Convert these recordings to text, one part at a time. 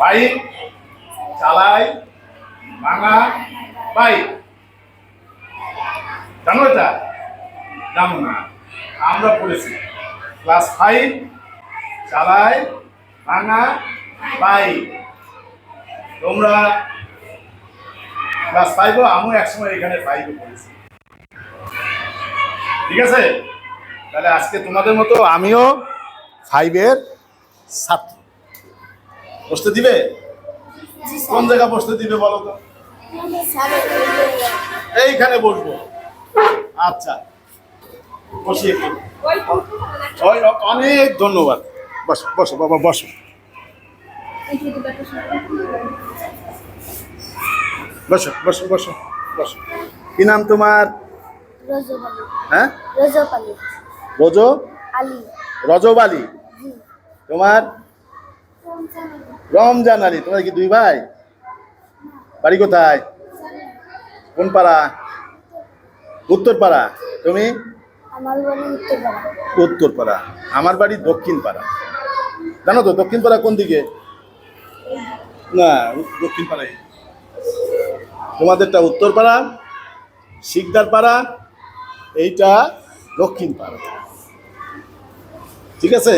Bike চালাই, ভাঙা bike. জানো এটা? জানো না। আমরা পড়েছি। ক্লাস ফাইভ, চালাই, ভাঙা বাইক। তোমরা ক্লাস ফাইভও, আমিও একসময় এখানে ফাইভে পড়েছি। ঠিক আছে? তাহলে আজকে তোমাদের মতো আমিও ফাইভের ছাত্র। বসতে দিবে? কোন জায়গা বসতে দিবে বলো তো? এইখানে বসবো। আচ্ছা। বসি অনেক ধন্যবাদ। বসো বসো বাবা বসো। বসো বসো বসো বসো। কি নাম তোমার? হ্যাঁ? রজব আলী। রজব? আলী। তোমার? রমজান আলী তোমার কি দুই ভাই? বাড়ি কোথায়? কোন পাড়া? উত্তর পাড়া তুমি উত্তরপাড়া। উত্তর পাড়া আমার বাড়ি দক্ষিণ পাড়া জানো তো দক্ষিণ পাড়া কোন দিকে? না দক্ষিণ পাড়ায় তোমাদেরটা উত্তর পাড়া শিকদার পাড়া এইটা দক্ষিণ পাড়া ঠিক আছে?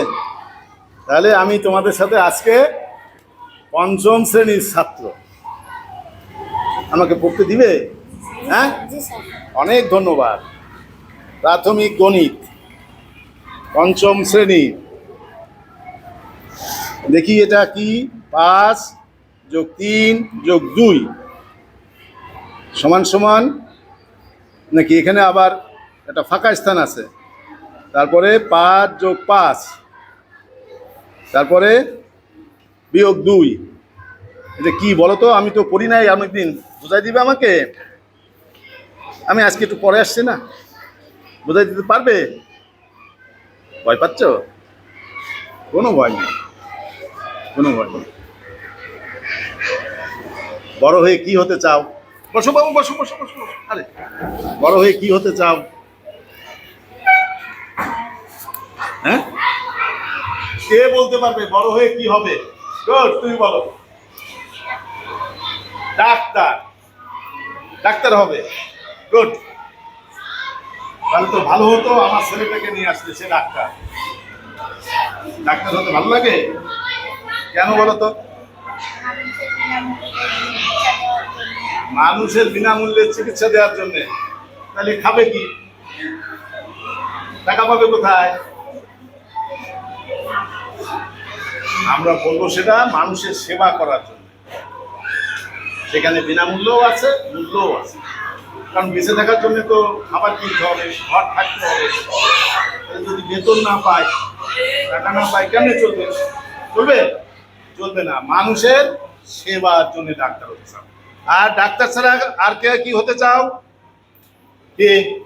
তাহলে আমি তোমাদের সাথে আজকে পঞ্চম শ্রেণির ছাত্র। আমাকে পড়তে দিবে? হ্যাঁ? অনেক ধন্যবাদ। প্রাথমিক গণিত পঞ্চম শ্রেণি। দেখি এটা কি? পাঁচ যোগ তিন যোগ দুই। সমান সমান? নাকি এখানে আবার একটা ফাঁকা স্থান আছে? তারপরে পাঁচ যোগ পাঁচ। তারপরে বিয়োগ দুই। এটা কি বলো তো? আমি তো পড়ি নাই অনেকদিন বুঝাই দিবে আমাকে? আমি আজকে একটু পরে আসছি না। বোঝাই দিতে পারবে? ভয় পাচ্ছ? কোনো ভয় নেই। কোনো ভয় নেই। বড় হয়ে কি হতে চাও? বসো বাবু বসো বসো বসো। আরে, বড় হয়ে কি হতে চাও? হ্যাঁ? কে বলতে পারবে বড় হয়ে কি হবে? গুড তুমি বলো। ডাক্তার। ডাক্তার হবে। গুড তাহলে তো ভালো হতো, আমার ছেলেটাকে নিয়ে আসলে সে ডাক্তার। ডাক্তার হতে ভালো লাগে? কেন বলো তো? মানুষের বিনামূল্যে চিকিৎসা দেওয়ার জন্য। তাহলে খাবে কি? টাকা পাবে কোথায়? আমরা বলব সেটা মানুষের সেবা করার জন্য। সেখানে বিনামূল্যও আছে, মূল্যও আছে। কারণ বেঁচে থাকার জন্য তো খাবার কিনতে হবে, ঘর থাকতে হবে। যদি বেতন না পায়, টাকা না পায়, কেমনে চলবে? চলবে? চলবে না। মানুষের সেবার জন্য ডাক্তার হতে চাও। আর ডাক্তার ছাড়া আর কে কি হতে চাও? কে?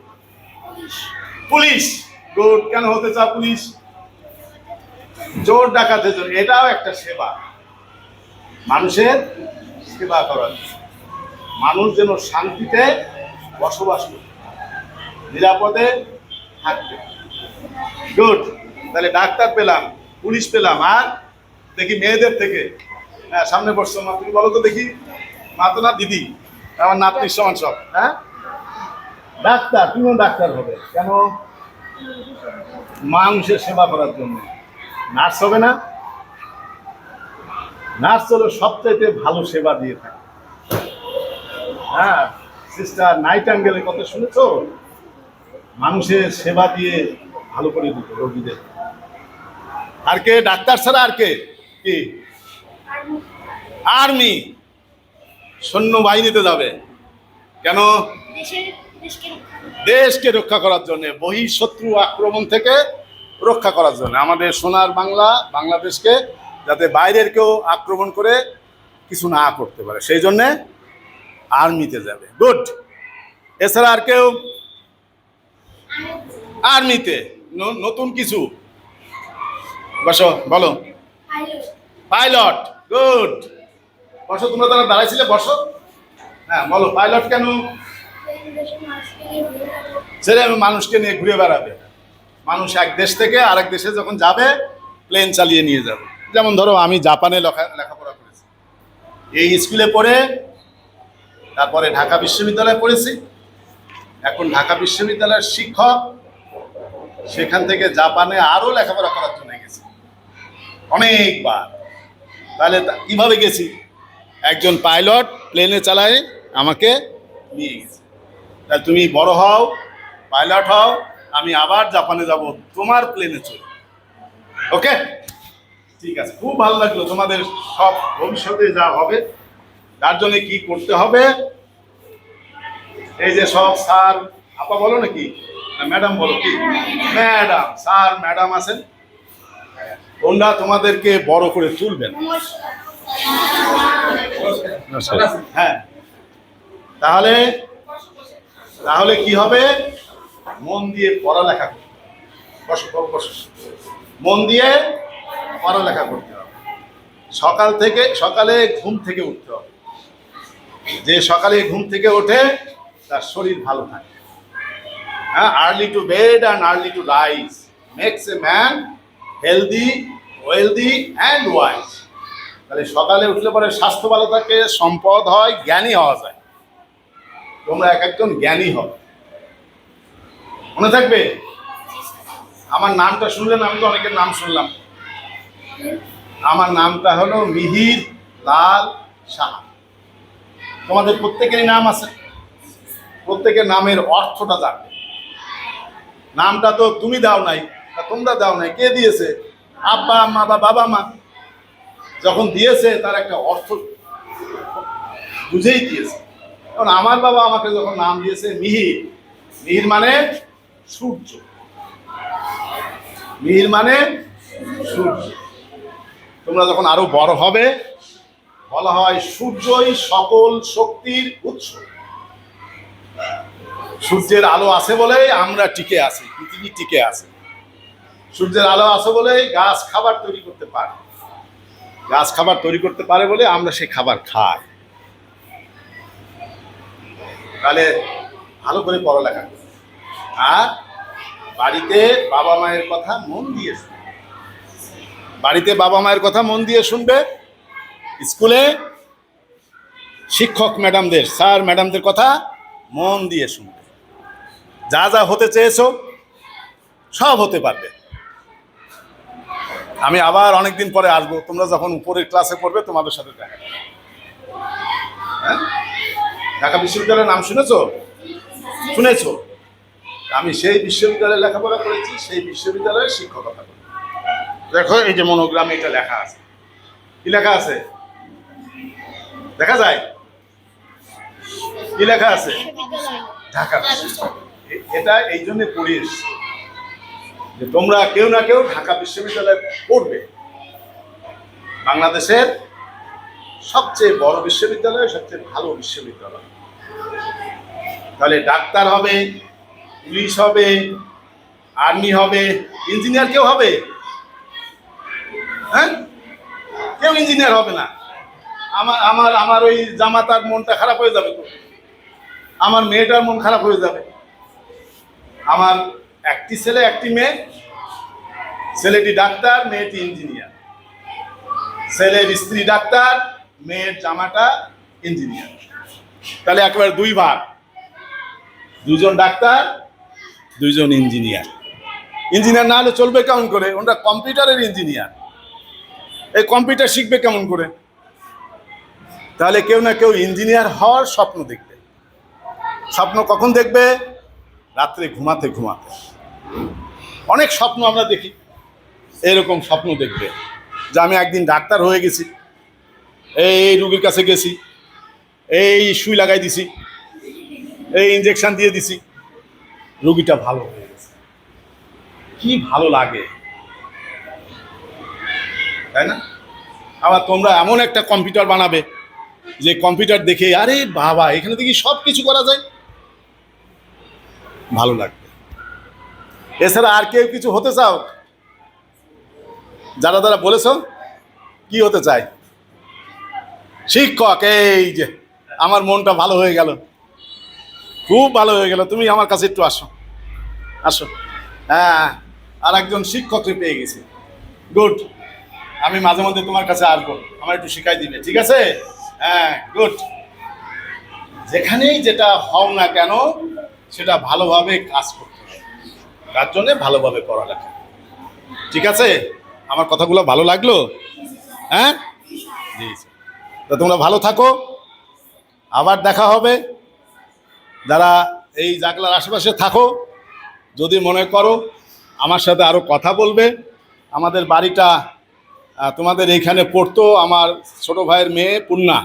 পুলিশ। গুড কেন হতে চাও পুলিশ? জোর ডাকাতের জন্য এটাও একটা সেবা। মানুষের সেবা করার। মানুষ যেন শান্তিতে বসবাস পারে, নিরাপদে থাকবে গুড তাহলে ডাক্তার পেলাম পুলিশ পেলাম আর দেখি মেয়েদের থেকে হ্যাঁ সামনে বসছো মা তুমি বলো তো দেখি। মা তো না দিদি আমার নাতনির সমান সব হ্যাঁ? ডাক্তার তুমিও ডাক্তার হবে কেন? মানুষের সেবা করার জন্য। নার্স হবে না। নার্স হলো সবচাইতে ভালো সেবা দিয়ে থাকে। হ্যাঁ সিস্টার নাইট অ্যাঙ্গেলের কথা শুনেছো? মানুষের সেবা দিয়ে ভালো করে দিত রোগীদের। আর কে? ডাক্তার ছাড়া আর কে? কি? আর্মি। সৈন্য বাহিনীতে যাবে। কেন? দেশকে রক্ষা করার জন্য। বহিঃশত্রু আক্রমণ থেকে রক্ষা করার জন্য। আমাদের সোনার বাংলা বাংলাদেশকে যাতে বাইরের কেউ আক্রমণ করে কিছু না করতে পারে সেই জন্যে আর্মিতে যাবে। গুড এছাড়া আর কেউ? আর্মিতে। নতুন কিছু? বসো বলো। পাইলট গুড বসো তোমরা তারা দাঁড়াইছিলে বসো। হ্যাঁ বলো পাইলট কেন? ছেলে মানুষকে নিয়ে ঘুরে বেড়াবে। মানুষ এক দেশ থেকে আরেক দেশে যখন যাবে প্লেন চালিয়ে নিয়ে যাবে। যেমন ধরো আমি জাপানে লেখা লেখাপড়া করেছি। এই স্কুলে পড়ে, তারপরে ঢাকা বিশ্ববিদ্যালয়ে পড়েছি। এখন ঢাকা বিশ্ববিদ্যালয়ের শিক্ষক, সেখান থেকে জাপানে আরও লেখাপড়া করার জন্য গেছি। অনেকবার। তাহলে কীভাবে গেছি? একজন পাইলট প্লেনে চালায় আমাকে নিয়ে গেছে। তা তুমি বড় হও পাইলট হও আমি আবার জাপানে যাব তোমার প্লেনে চলে ওকে ঠিক আছে খুব ভালো লাগল তোমাদের সব ভবিষ্যতে যা হবে তার জন্য কি করতে হবে? এই যে সব স্যার আপা বলো নাকি ম্যাডাম বলো কি? ম্যাডাম স্যার ম্যাডাম আছেন? ওনারা তোমাদেরকে বড় করে তুলবেন। হ্যাঁ তাহলে তাহলে কি হবে? মন দিয়ে পড়ালেখা করতে মন দিয়ে পড়ালেখা করতে হবে। সকাল থেকে, সকালে ঘুম থেকে উঠতে হবে। যে সকালে ঘুম থেকে ওঠে, তার শরীর ভালো থাকে। হ্যাঁ early to bed and early to rise makes a man healthy wealthy and wise তাহলে সকালে উঠলে পরে স্বাস্থ্য ভালো থাকে, সম্পদ হয়, জ্ঞানী হওয়া যায়। তোমরা এক একজন জ্ঞানী হবে। মনে থাকবে? আমার নামটা শুনলেন আমি তো অনেকের নাম শুনলাম। আমার নামটা হলো মিহির লাল সাহা। তোমাদের প্রত্যেকেরই নাম আছে। প্রত্যেকের নামের অর্থটা জানবে। নামটা তো তুমি দাও নাই তোমরা দাও নাই, কে দিয়েছে? আব্বা, আম্মা বা বাবা, মা। যখন দিয়েছে, তার একটা অর্থ বুঝেই দিয়েছে। এখন আমার বাবা আমাকে যখন নাম দিয়েছে মিহির মিহির মানে সূর্য। মিহির মানে সূর্য। তোমরা যখন আরও বড় হবে, বলা হয় সূর্যই সকল শক্তির উৎস। সূর্যের আলো আছে বলেই আমরা টিকে আছি, পৃথিবী টিকে আছে। সূর্যের আলো আছে বলেই গাছ খাবার তৈরি করতে পারে। গাছ খাবার তৈরি করতে পারে বলে আমরা সেই খাবার খাই। তাহলে ভালো করে পড়ালেখা করো। আর বাড়িতে বাবা মায়ের কথা মন দিয়ে শুনবে বাড়িতে বাবা মায়ের কথা মন দিয়ে শুনবে। স্কুলে শিক্ষক ম্যাডামদের, স্যার ম্যাডামদের কথা মন দিয়ে শুনবে। যা যা হতে চেয়েছো, সব হতে পারবে। আমি আবার অনেকদিন পরে আসব। তোমরা যখন উপরের ক্লাসে পড়বে, তোমাদের সাথে দেখা হ্যাঁ? ঢাকা বিশ্ববিদ্যালয়ের নাম শুনেছো? শুনেছো? আমি সেই বিশ্ববিদ্যালয়ে লেখাপড়া করেছি, সেই বিশ্ববিদ্যালয়ে শিক্ষকতা করি। দেখো, এই যে মনোগ্রামে এটা লেখা আছে। কি লেখা আছে? দেখা যায়? কি লেখা আছে? ঢাকা এটা এই জন্য পড়ে যে তোমরা কেউ না কেউ ঢাকা বিশ্ববিদ্যালয়ে পড়বে। বাংলাদেশের সবচেয়ে বড় বিশ্ববিদ্যালয়, সবচেয়ে ভালো বিশ্ববিদ্যালয়। তাহলে ডাক্তার হবে পুলিশ হবে, আর্মি হবে, ইঞ্জিনিয়ার কেউ হবে? হ্যাঁ? কেউ ইঞ্জিনিয়ার হবে না। আমার আমার আমার ওই জামাতার মনটা খারাপ হয়ে যাবে আমার মেয়েটার মন খারাপ হয়ে যাবে। আমার একটি ছেলে, একটি মেয়ে। ছেলেটি ডাক্তার, মেয়েটি ইঞ্জিনিয়ার। ছেলের স্ত্রী ডাক্তার, মেয়ের জামাটা ইঞ্জিনিয়ার। তাহলে একেবারে দুই ভাগ দুজন ডাক্তার দুইজন ইঞ্জিনিয়ার। ইঞ্জিনিয়ার না হলে চলবে কেমন করে? ওরা কম্পিউটারের ইঞ্জিনিয়ার। এই কম্পিউটার শিখবে কেমন করে? তাহলে কেউ না কেউ ইঞ্জিনিয়ার হওয়ার স্বপ্ন দেখবে। স্বপ্ন কখন দেখবে? রাত্রে ঘুমাতে ঘুমাতে। অনেক স্বপ্ন আমরা দেখি। এরকম স্বপ্ন দেখবে যে আমি একদিন ডাক্তার হয়ে গেছি। এই রুগীর কাছে গেছি। এই সুই লাগাই দিছি। এই ইঞ্জেকশন দিয়ে দিছি। রুগীটা ভালো হয়ে গেছে। কি ভালো লাগে? তাই না? আবার তোমরা এমন একটা কম্পিউটার বানাবে যে কম্পিউটার দেখে, আরে বাবা, এখানে দেখি সব কিছু করা যায়। ভালো লাগবে। এছাড়া আর কেউ কিছু হতে চাও? যারা যারা বলেছ, কি হতে চাই শিক্ষক, এই যে, আমার মনটা ভালো হয়ে গেল। খুব ভালো হয়ে গেল। তুমি আমার কাছে একটু আসো। আসো। হ্যাঁ আর একজন শিক্ষককে পেয়ে গেছি। গুড। আমি মাঝে মধ্যে তোমার কাছে আসব। আমার একটু শিখাই দিবে, ঠিক আছে? হ্যাঁ গুড। যেখানেই যেটা হও না কেন, সেটা ভালোভাবে কাজ করতে হবে। তার জন্যে ভালোভাবে পড়ালেখা। ঠিক আছে? আমার কথাগুলো ভালো লাগল? হ্যাঁ? তো তোমরা ভালো থাকো। আবার দেখা হবে। যারা এই জাগলার আশেপাশে থাকো, যদি মনে করো আমার সাথে আরও কথা বলবে, আমাদের বাড়িটা তোমাদের এইখানে পড়তো আমার ছোট ভাইয়ের মেয়ে পূর্ণা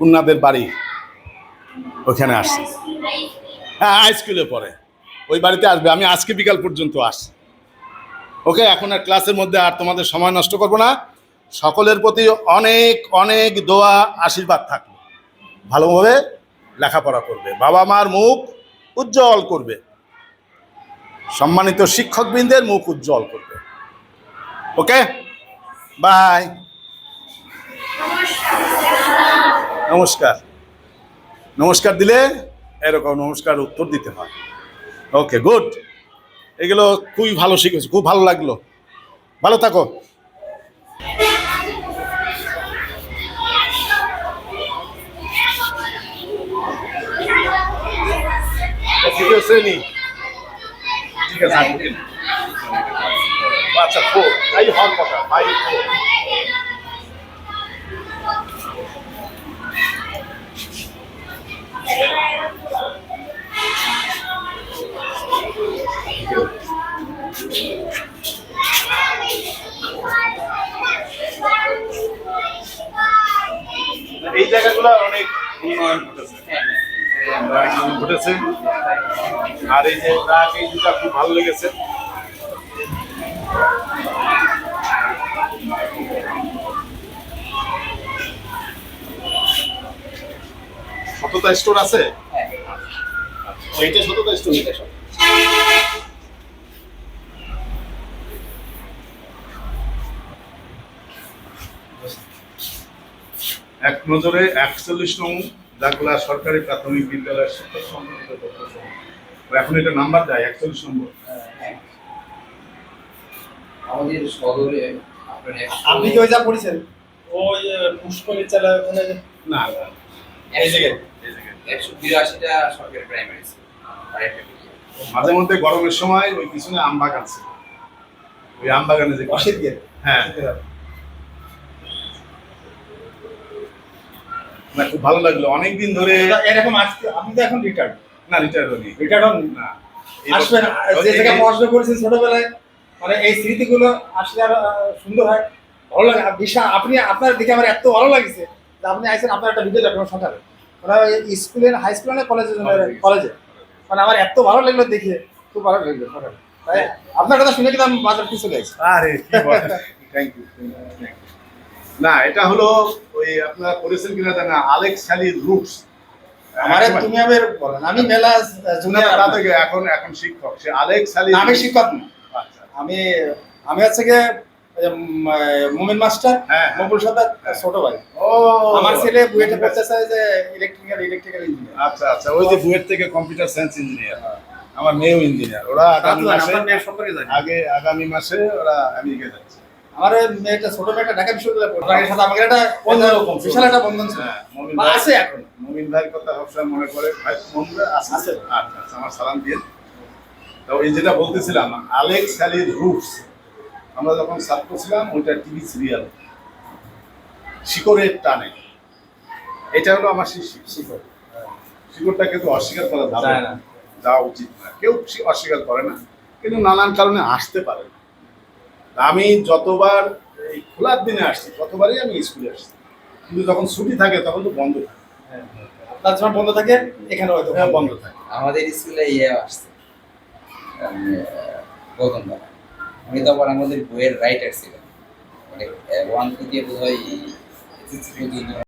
পূর্ণাদের বাড়ি ওইখানে আসছে। হ্যাঁ হাই স্কুলে পড়ে। ওই বাড়িতে আসবে। আমি আজকে বিকাল পর্যন্ত আসছি। ওকে, এখন আর ক্লাসের মধ্যে আর তোমাদের সময় নষ্ট করব না। সকলের প্রতি অনেক অনেক দোয়া, আশীর্বাদ থাকবে। ভালোভাবে লেখাপড়া করবে, বাবা মার মুখ উজ্জ্বল করবে, সম্মানিত শিক্ষকবৃন্দের মুখ উজ্জ্বল করবে। ওকে? বাই। নমস্কার। নমস্কার দিলে এরকম নমস্কার উত্তর দিতে হয়। Okay, good. এগুলো খুবই ভালো শিখেছো, খুব ভালো লাগল। ভালো থাকো। তৃতীয় শ্রেণি ঠিক আছে। আচ্ছা ফোর তাই হওয়ার কথা ফাইভ ফোর এই জায়গাগুলো অনেক উন্নয়ন ঘটেছে উন্নয়ন ঘটেছে। আর এই যে এই খুব ভালো লেগেছে। সততা স্টোর আছে? এইটা সততা স্টোর এক নজরে একচল্লিশ নং জাগলা সরকারি প্রাথমিক বিদ্যালয়ের শিক্ষক সম্পর্কিত তথ্য। এখন এটা নাম্বার যায় একচল্লিশ নম্বর। আমাদের সদরে আপনি কি ওই যা পড়েছেন? ওই পুষ্করির চালা ওখানে না এই জায়গায়? এই জায়গায়। একশো বিরাশিটা সরকারি প্রাইমারি। মাঝে মধ্যে গরমের সময় ওই পিছনে আম বাগান ছিল। ওই আম বাগানে যে হ্যাঁ। না খুব ভালো লাগল। অনেকদিন ধরে এরকম আসতে আপনি তো এখন রিটার্ন না রিটায়ার হয়নি। রিটার্ন হন না। আসবেন যে জায়গায় পড়াশোনা করেছেন ছোটবেলায় মানে এই স্মৃতিগুলো আসলে আরও সুন্দর হয়। ভালো লাগে। বিশাল আপনি আপনার দিকে আমার এত ভালো লাগছে যে আপনি আইসেন আপনার একটা ভিডিও দেখবেন সকালে মানে ওই স্কুলের হাই স্কুলে না কলেজে কলেজে মানে আমার এত ভালো লাগল দেখে। খুব ভালো লাগল সকালে। আপনার কথা শুনে কিন্তু আমি বাজার কিছু আসছি আরে থ্যাংক ইউ না এটা হলো ওই আপনারা করেছেন কিনা জানা আলেক্স খালির রুটস। আমারে তুমি আমি বলেন আমি মেলা জুনিয়র তা থেকে এখন এখন শিক্ষক সে আলেক্স খালি আমি শিক্ষক না। আচ্ছা আমি আমি হচ্ছে মুমিন মাস্টার হ্যাঁ। ছোট ভাই। ও আমার ছেলে বুয়েটে পড়তে চায় যে ইলেকট্রিক্যাল ইলেকট্রিক্যাল ইঞ্জিনিয়ার আচ্ছা আচ্ছা ওই যে বুয়েট থেকে কম্পিউটার সায়েন্স ইঞ্জিনিয়ার আমার মেয়েও ইঞ্জিনিয়ার ওরা আগামী মাসে আগে আগামী মাসে ওরা আমেরিকা যাচ্ছে। আমার মেয়েটা ছোট মেয়েটা ঢাকা বিশ্ববিদ্যালয়ে সাথে আমাকে একটা অন্যরকম বিশাল একটা বন্ধন ছিল। হ্যাঁ, আছে এখন। মমিন ভাইয়ের কথা সবসময় মনে করে ভাই মমিন আছে। আচ্ছা আচ্ছা আমার সালাম দিয়ে। তো এই যেটা বলতেছিলাম আলেক্স খালির রুটস আমরা যখন ছাত্র ছিলাম ওইটা টিভি সিরিয়াল। শিকড়ের টানে। এটা হলো আমার শিকড়। শিকড়টা কিন্তু অস্বীকার করা যাবে না। যাওয়া উচিত না। কেউ অস্বীকার করে না। কিন্তু নানান কারণে আসতে পারে না। আমি যতবার এই খোলার দিনে আসছি ততবারই আমি স্কুলে আসছি কিন্তু যখন ছুটি থাকে তখন তো বন্ধ থাকে। আপনার যখন বন্ধ থাকে এখানে হয়তো হ্যাঁ, বন্ধ থাকে। আমাদের স্কুলে ইয়ে আসছে। গৌতম দা উনি তো আবার আমাদের বইয়ের রাইটার ছিলেন। মানে ওয়ান থেকে বোধ হয়